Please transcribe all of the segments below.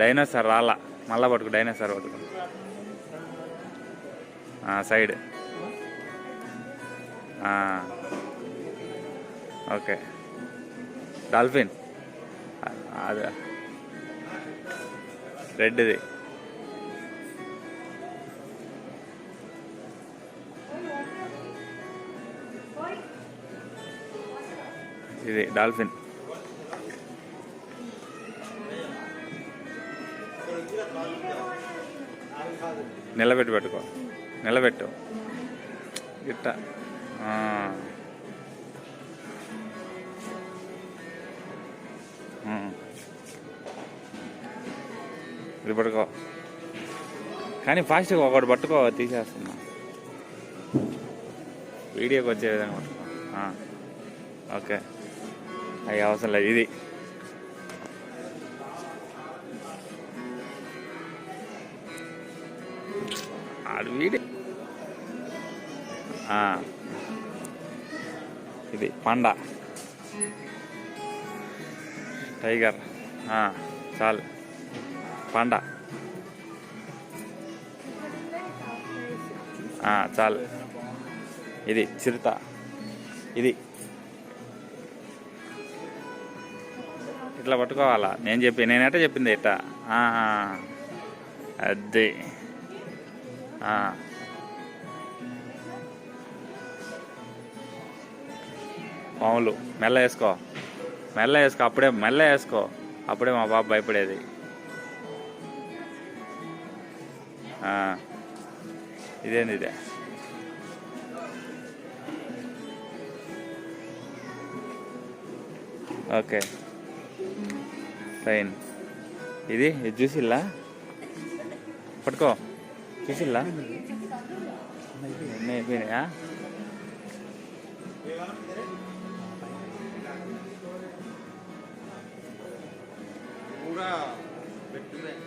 Dinosaur రాళ్ళ మళ్ళా పట్టుకు డైనోసార్ పట్టుకు. Side okay. డాల్ఫిన్. అది అదే. రెడ్ది. ఇది డాల్ఫిన్. నిలబెట్టి పెట్టుకో. నిలబెట్టు. గిట్ట ఇది పట్టుకో. కానీ ఫాస్ట్గా ఒకటి పట్టుకో తీసేస్తున్నా. వీడియోకి వచ్చే విధంగా పట్టుకో. ఓకే. అవి అవసరం లేదు. ఇది. ఆడు వీడి. ఇది పండ. టైగర్. చాలు. పండ. ఆ, చాలు. ఇది చిరుత. ఇది. ఇట్లా పట్టుకోవాలా? నేను చెప్పి నేనట చెప్పింది ఇట్ట. అది. ఆ. మెల్ల వేసుకో. మెల్ల వేసుకో అప్పుడే మెల్ల వేసుకో. అప్పుడే మా బాబు భయపడేది. ఇదేంది ఇదే? ఓకే. ఫైన్. ఇది ఇది చూసిల్లా పట్టుకో. చేసిల్లా? అయిపోయినాయా కూడా పెట్టినాయి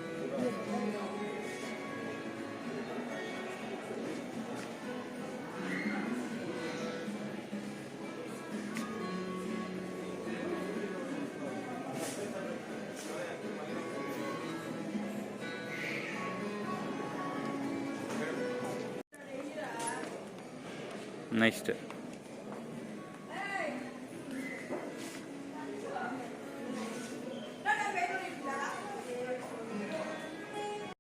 Next.